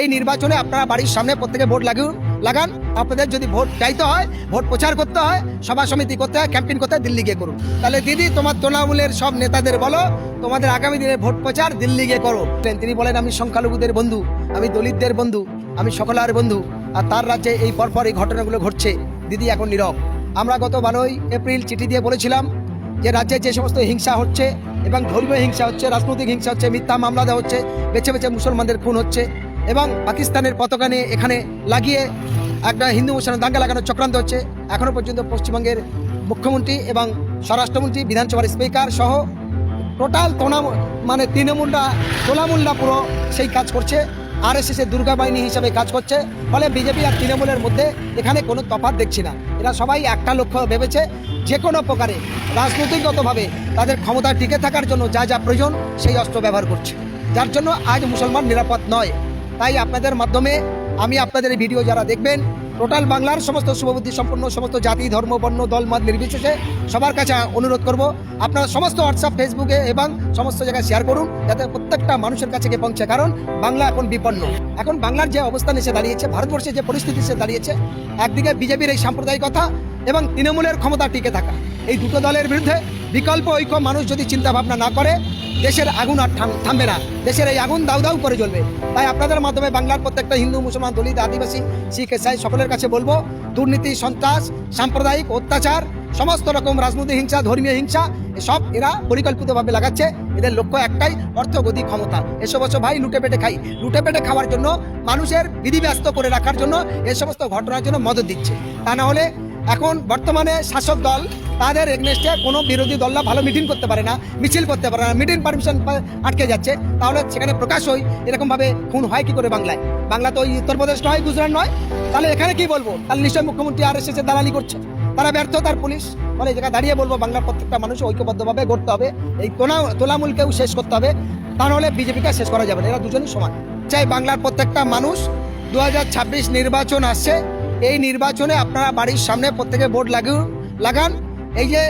এই নির্বাচনে আপনারা বাড়ির সামনে প্রত্যেকে ভোট লাগুন লাগান। আপনাদের যদি ভোট চাইতে হয়, ভোট প্রচার করতে হয়, সভা সমিতি করতে হয়, ক্যাম্পেইন করতে হয় দিল্লি গিয়ে করুন। তাহলে দিদি, তোমার তৃণমূলের সব নেতাদের বলো, তোমাদের আগামী দিনের ভোট প্রচার দিল্লি গিয়ে করো। তিনি বলেন, আমি সংখ্যালঘুদের বন্ধু, আমি দলিতদের বন্ধু, আমি সকলের বন্ধু, আর তার রাজ্যে এই পরপর এই ঘটনাগুলো ঘটছে। দিদি এখন নীরব। আমরা গত বারোই এপ্রিল চিঠি দিয়ে বলেছিলাম যে, রাজ্যে যে সমস্ত হিংসা হচ্ছে এবং ধর্মীয় হিংসা হচ্ছে, রাজনৈতিক হিংসা হচ্ছে, মিথ্যা মামলা দেওয়া হচ্ছে, বেছে বেছে মুসলমানদের খুন হচ্ছে এবং পাকিস্তানের পতাকা নিয়ে এখানে লাগিয়ে একটা হিন্দু মুসলমান দাঙ্গা লাগানোর চক্রান্ত হচ্ছে। এখনও পর্যন্ত পশ্চিমবঙ্গের মুখ্যমন্ত্রী এবং স্বরাষ্ট্রমন্ত্রী, বিধানসভার স্পিকার সহ টোটাল তোনা মানে তৃণমূলরা তোলামূলরা পুরো সেই কাজ করছে। আর এস এর দুর্গা বাহিনী হিসাবে কাজ করছে। ফলে বিজেপি আর তৃণমূলের মধ্যে এখানে কোনো তফাৎ দেখছি না। এরা সবাই একটা লক্ষ্য ভেবেছে যে কোনো প্রকারে রাজনৈতিকগতভাবে তাদের ক্ষমতা টিকে থাকার জন্য যা যা প্রয়োজন সেই অস্ত্র ব্যবহার করছে। যার জন্য আজ মুসলমান নিরাপদ নয়। তাই আপনাদের মাধ্যমে আমি আপনাদের ভিডিও যারা দেখবেন, টোটাল বাংলার সমস্ত শুভবুদ্ধি সম্পন্ন সমস্ত জাতি, ধর্ম, বর্ণ, দল, মত নির্বিশেষে সবার কাছে অনুরোধ করব, আপনারা সমস্ত হোয়াটসঅ্যাপ ফেসবুকে এবং সমস্ত জায়গায় শেয়ার করুন, যাতে প্রত্যেকটা মানুষের কাছে গিয়ে পৌঁছে, কারণ বাংলা এখন বিপন্ন। এখন বাংলার যে অবস্থান এসে দাঁড়িয়েছে, ভারতবর্ষে যে পরিস্থিতি এসে দাঁড়িয়েছে, একদিকে বিজেপির এই সাম্প্রদায়িকতা এবং তৃণমূলের ক্ষমতা টিকে থাকা। এই দুটো দলের বিরুদ্ধে বিকল্প ঐক্য মানুষ যদি চিন্তা ভাবনা না করে, দেশের আগুন আর থামবে না। দেশের এই আগুন দাউ দাউ করে জ্বলবে। তাই আপনাদের মাধ্যমে বাংলার প্রত্যেকটা হিন্দু, মুসলমান, দলিত, আদিবাসী, শিখ, ইসাই সকলের কাছে বলব, দুর্নীতি, সন্ত্রাস, সাম্প্রদায়িক অত্যাচার, সমস্ত রকম রাজনৈতিক হিংসা, ধর্মীয় হিংসা, এসব এরা পরিকল্পিতভাবে লাগাচ্ছে। এদের লক্ষ্য একটাই, অর্থগতি ক্ষমতা। এসব বছর ভাই, লুটে পেটে খাই। লুটে পেটে খাওয়ার জন্য মানুষের বিধিব্যস্ত করে রাখার জন্য এ সমস্ত ঘটনার জন্য মদত দিচ্ছে। তা না হলে এখন বর্তমানে শাসক দল তাদের এগনেস্টে কোনো বিরোধী দলরা ভালো মিটিং করতে পারে না, মিছিল করতে পারে না, মিটিং পারমিশন আটকে যাচ্ছে। তাহলে সেখানে প্রকাশ হয় এরকমভাবে খুন হয় কি করে বাংলায়? বাংলা তো ওই উত্তরপ্রদেশ নয় গুজরাট নয়। তাহলে এখানে কি বলব? তাহলে নিশ্চয়ই মুখ্যমন্ত্রী আর এস এর দালালি করছে। তারা ব্যর্থ তার পুলিশ। ফলে এই জায়গায় দাঁড়িয়ে বলব, বাংলার প্রত্যেকটা মানুষ ঐক্যবদ্ধভাবে গড়তে হবে। এই তোলা তোলামূলকেও শেষ করতে হবে। তা নাহলে বিজেপিকে শেষ করা যাবে না। এরা দুজনই সমান। চাই বাংলার প্রত্যেকটা মানুষ দু হাজার ছাব্বিশ নির্বাচন আসছে এই নির্বাচনে আপনারা বাড়ির সামনে প্রত্যেকে ভোট লাগুন লাগান। এই যে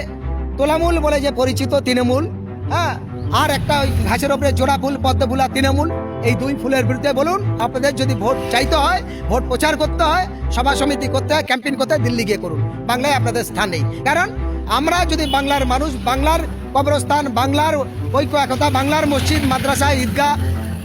তোলামূল বলে যে পরিচিত তৃণমূল হ্যাঁ? আর একটা ওই ঘাসের ওপরে জোড়া ফুল, পদ্ম ফুল তৃণমূল, এই দুই ফুলের বিরুদ্ধে বলুন, আপনাদের যদি ভোট চাইতে হয়, ভোট প্রচার করতে হয়, সভা সমিতি করতে হয়, ক্যাম্পেইন করতে হয়, দিল্লি গিয়ে করুন। বাংলায় আপনাদের স্থান নেই। কারণ আমরা যদি বাংলার মানুষ, বাংলার কবরস্থান, বাংলার ঐক্য একতা বাংলার মসজিদ, মাদ্রাসা, ঈদগাহ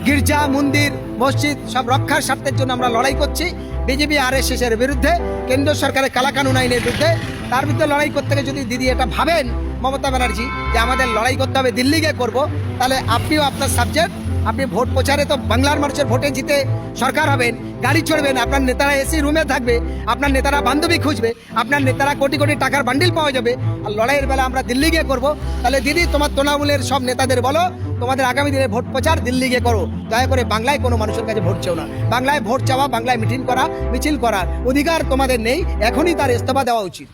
গির্জা, মন্দির, মসজিদ সব রক্ষার স্বার্থের জন্য আমরা লড়াই করছি। বিজেপি আর এস এর বিরুদ্ধে, কেন্দ্র সরকারের কালাকানুন আইনের বিরুদ্ধে। তার বিরুদ্ধে লড়াই করতে গিয়ে যদি দিদি এটা ভাবেন, মমতা ব্যানার্জি, যে আমাদের লড়াই করতে হবে, দিল্লিকে করব, তাহলে আপনিও আপনার সাবজেক্ট আপনি ভোট প্রচারে তো বাংলার মানুষের ভোটে জিতে সরকার হবেন, গাড়ি চড়বেন, আপনার নেতারা এসি রুমে থাকবে, আপনার নেতারা বান্ধবী খুঁজবে, আপনার নেতারা কোটি কোটি টাকার বান্ডিল পাওয়া যাবে, আর লড়াইয়ের বেলা আমরা দিল্লি গিয়ে করব। তাহলে দিদি, তোমার তৃণমূলের সব নেতাদের বলো, তোমাদের আগামী দিনে ভোট প্রচার দিল্লি গিয়ে করো। দয়া করে বাংলায় কোনো মানুষের কাছে ভোট চেও না। বাংলায় ভোট চাওয়া, বাংলায় মিটিং করা, মিছিল করার অধিকার তোমাদের নেই, এখনই তার ইস্তফা দেওয়া উচিত।